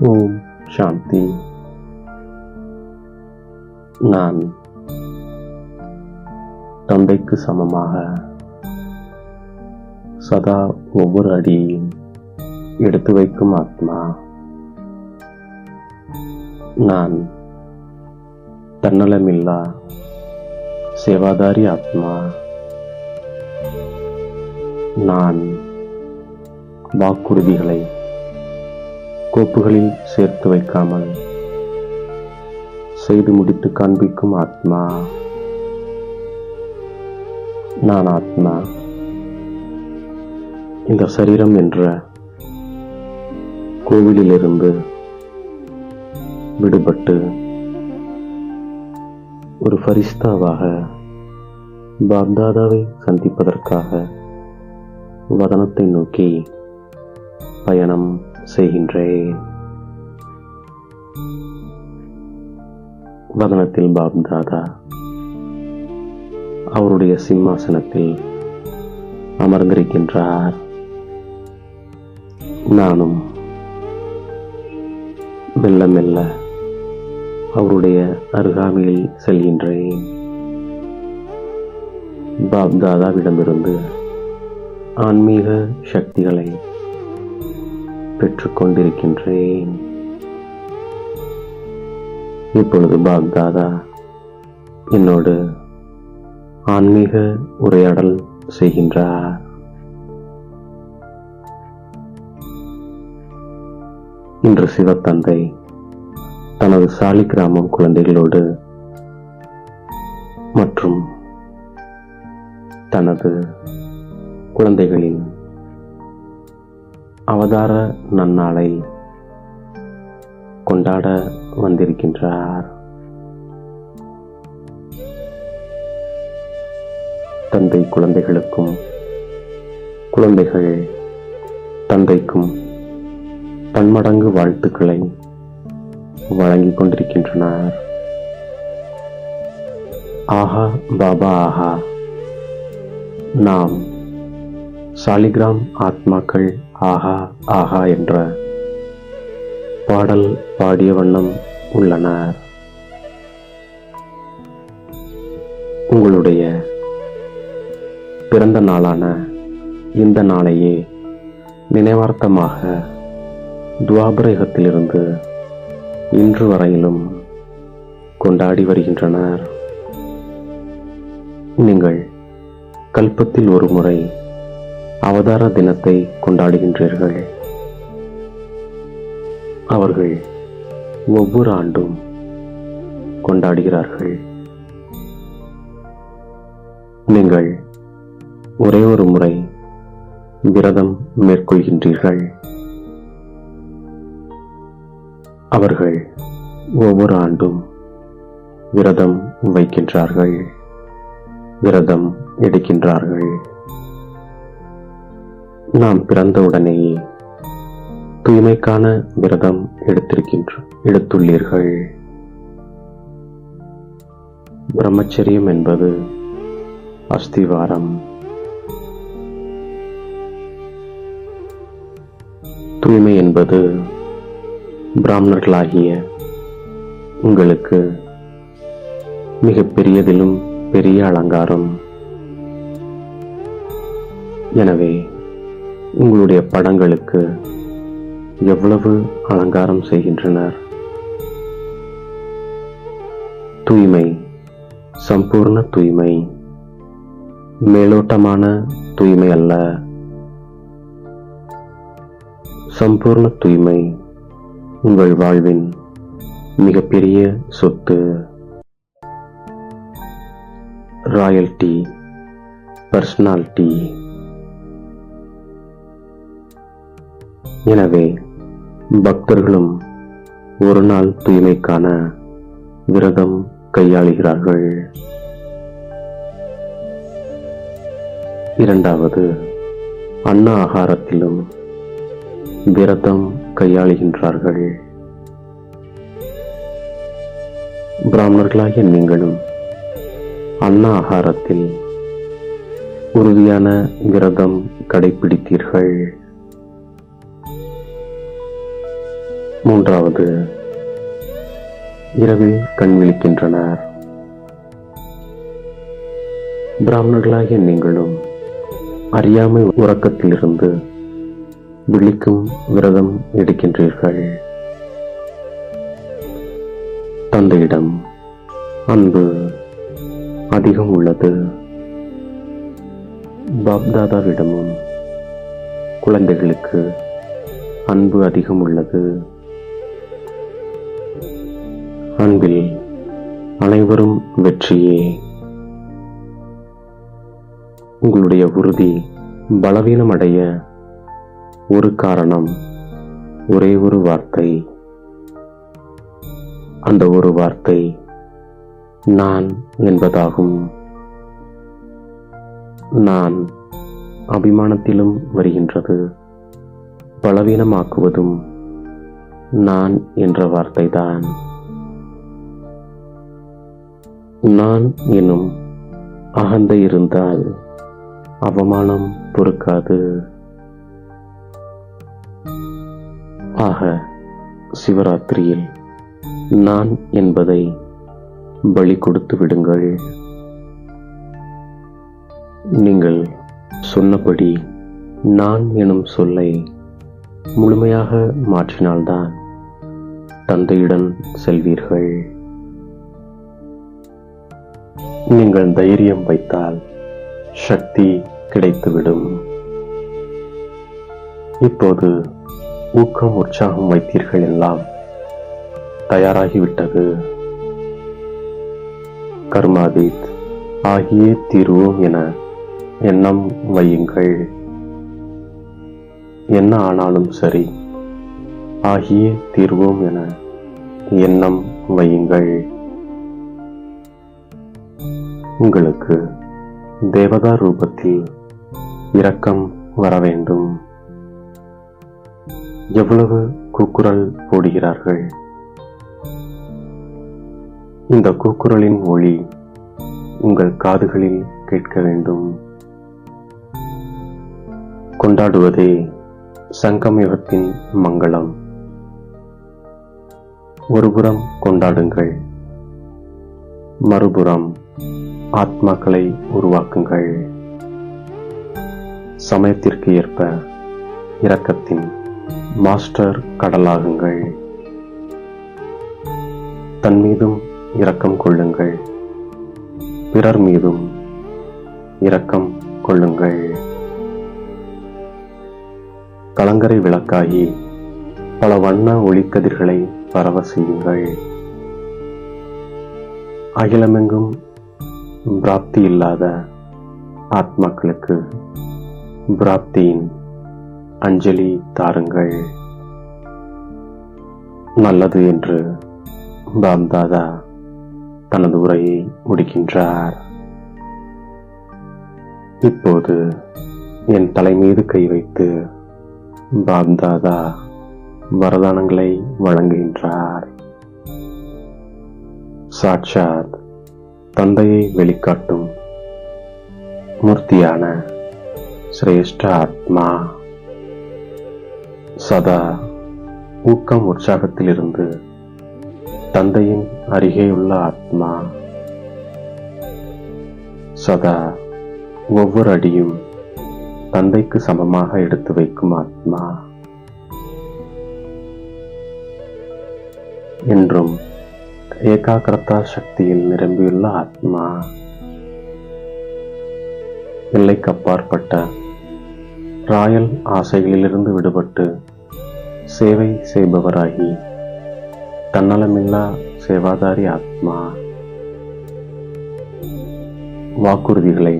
ஓம் சாந்தி. நான் தந்தைக்கு சமமாக சதா ஒவ்வொரு அடியையும் எடுத்து வைக்கும் ஆத்மா. நான் தன்னலமில்லா சேவாதாரி ஆத்மா. நான் வாக்குறுதிகளை கோப்புகளில் சேர்த்து வைக்காமல் செய்து முடித்து காண்பிக்கும் ஆத்மா. நான் ஆத்மா. இந்த சரீரம் என்ற கோவிலிலிருந்து விடுபட்டு ஒரு ஃபரிஸ்தாவாக பாப்தாதாவை சந்திப்பதற்காக வதனத்தை நோக்கி பயணம் செய்கின்றேன். வதனத்தில் பாப் தாதா அவருடைய சிம்மாசனத்தில் அமர்ந்திருக்கின்றார். நானும் மெல்ல மெல்ல அவருடைய அருகாமையில் செல்கின்றேன். பாப் தாதாவிடமிருந்து ஆன்மீக சக்திகளை பெற்றுக்கொண்டிருக்கின்றேன். இப்பொழுது பாக்தாதா என்னோடு ஆன்மீக உரையாடல் செய்கின்றார். இன்று சிவத்தந்தை தனது சாலி கிராமம் குழந்தைகளோடு மற்றும் தனது குழந்தைகளின் அவதார நன்னாளை கொண்டாட வந்திருக்கின்றார். தந்தை குழந்தைகளுக்கும் குழந்தைகள் தந்தைக்கும் பன்மடங்கு வாழ்த்துக்களை வழங்கிக் கொண்டிருக்கின்றனர். ஆஹா பாபா ஆஹா. நாம் சாலிகிராம் ஆத்மாக்கள் ஆஹா ஆஹா என்ற பாடல் பாடிய வண்ணம் உள்ளனர் உங்களுடைய பிறந்த நாளான இந்த நாளையே நினைவார்த்தமாக துவாபரகத்திலிருந்து இன்று வரையிலும் கொண்டாடி வருகின்றனர். நீங்கள் கல்பத்தில் ஒரு முறை அவதார தினத்தை கொண்டாடுகின்றீர்கள். அவர்கள் ஒவ்வொரு ஆண்டும் கொண்டாடுகிறார்கள். நீங்கள் ஒரே ஒரு முறை விரதம் மேற்கொள்கின்றீர்கள். அவர்கள் ஒவ்வொரு ஆண்டும் விரதம் வைக்கின்றார்கள். விரதம் எடுக்கின்றார்கள். நாம் பிறந்தவுடனேயே தூய்மைக்கான விரதம் எடுத்திருக்கின்ற எடுத்துள்ளீர்கள். பிரம்மச்சரியம் என்பது அஸ்திவாரம். தூய்மை என்பது பிராமணர்களாகிய உங்களுக்கு மிக பெரியதிலும் பெரிய அலங்காரம். எனவே உங்களுடைய படங்களுக்கு எவ்வளவு அலங்காரம் செய்கின்றனர்? தூய்மை சம்பூர்ண தூய்மை மேலோட்டமான தூய்மை அல்ல. சம்பூர்ண தூய்மை உங்கள் வாழ்வின் மிகப்பெரிய சொத்து. Royalty personality. எனவே பக்தர்களும் ஒரு நாள் தூய்மைக்கான விரதம் கையாளுகிறார்கள். இரண்டாவது அன்ன ஆகாரத்திலும் விரதம் கையாளுகின்றார்கள். பிராமணர்களாகிய நீங்களும் அன்ன ஆகாரத்தில் உறுதியான விரதம் கடைபிடித்தீர்கள். மூன்றாவது. இரவில் கண் விழிக்கின்றனர் பிராமணர்களாகிய நீங்களும் அறியாமை உறக்கத்திலிருந்து விழிக்கும் விரதம் எடுக்கின்றீர்கள். தந்தையிடம் அன்பு அதிகம் உள்ளது. பாப்தாதாவிடமும் குழந்தைகளுக்கு அன்பு அதிகம் உள்ளது. அன்பில் அனைவரும் வெற்றியே. உங்களுடைய உறுதி பலவீனமடைய ஒரு காரணம் ஒரே ஒரு வார்த்தை. அந்த ஒரு வார்த்தை நான் என்பதாகும். நான் அபிமானத்திலும் வருகின்றது பலவீனமாக்குவதும் நான் என்ற வார்த்தைதான். நான் எனும் அகந்தை இருந்தால் அவமானம் பொறுக்காது. ஆக சிவராத்திரியில் நான் என்பதை பலி கொடுத்து விடுங்கள். நீங்கள் சொன்னபடி நான் எனும் சொல்லை முழுமையாக மாற்றினால்தான் தந்தையுடன் செல்வீர்கள். நீங்கள் தைரியம் வைத்தால் சக்தி கிடைத்துவிடும். இப்போது ஊக்கம் உற்சாகம் வைத்தீர்கள் எல்லாம். தயாராகிவிட்டது. கர்மாதீத் ஆகியே தீர்வோம் என எண்ணம் வையுங்கள். என்ன ஆனாலும் சரி ஆகியே தீர்வோம் என எண்ணம் வையுங்கள். உங்களுக்கு தேவதா ரூபத்தில் இரக்கம் வர வேண்டும். எவ்வளவு கூக்குரல் போடுகிறார்கள்? இந்த கூக்குரலின் ஒளி உங்கள் காதுகளில் கேட்க வேண்டும். கொண்டாடுவதே சங்கமயுகத்தின் மங்களம். ஒருபுறம் கொண்டாடுங்கள். மறுபுறம் ஆத்மாக்களை உருவாக்குங்கள். சமயத்திற்கு ஏற்ப இரக்கத்தின் மாஸ்டர் கடலாகுங்கள். தன் மீதும் இரக்கம் கொள்ளுங்கள். பிறர் மீதும் இரக்கம் கொள்ளுங்கள். கலங்கரை விளக்காகி பல வண்ண ஒளிக்கதிர்களை பரவ செய்யுங்கள். அகிலமெங்கும் பிராப்தி இல்லாத ஆத்மாக்களுக்கு பிராப்தியின் அஞ்சலி தாருங்கள். நல்லது என்று பாம்தாதா தனது உரையை முடிக்கின்றார். இப்போது என் தலைமீது கை வைத்து பாப்தாதா வரதானங்களை வழங்குகின்றார். சாட்சாத் தந்தையை வெளிக்காட்டும் மூர்த்தியான சிரேஷ்ட ஆத்மா. சதா ஊக்கம் உற்சாகத்திலிருந்து தந்தையின் அருகேயுள்ள ஆத்மா. சதா ஒவ்வொரு அடியும் தந்தைக்கு சமமாக எடுத்து வைக்கும் ஆத்மா. என்றும் ஏகாகிரதா சக்தியில் நிரம்பியுள்ள ஆத்மா. எல்லைக்கு அப்பாற்பட்ட ராயல் ஆசைகளிலிருந்து விடுபட்டு சேவை செய்பவராகி தன்னலமில்லா சேவாதாரி ஆத்மா. வாக்குறுதிகளை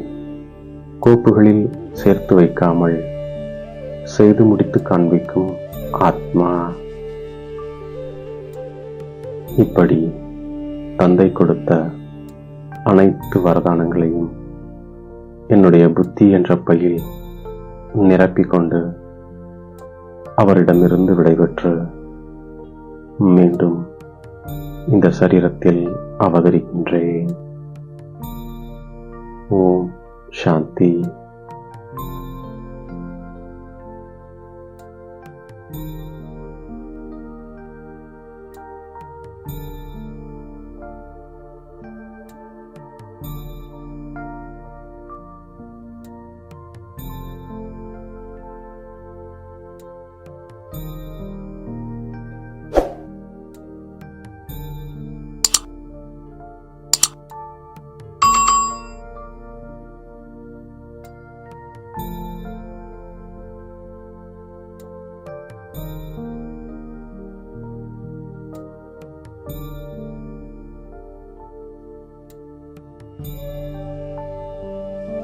கோப்புகளில் சேர்த்து வைக்காமல் செய்து முடித்து காண்பிக்கும் ஆத்மா. இப்படி தந்தை கொடுத்த அனைத்து வரதானங்களையும் என்னுடைய புத்தி என்ற பையில் நிரப்பிக்கொண்டு அவரிடமிருந்து விடைபெற்று மீண்டும் இந்த சரீரத்தில் அவதரிக்கின்றேன். ஓம் சாந்தி.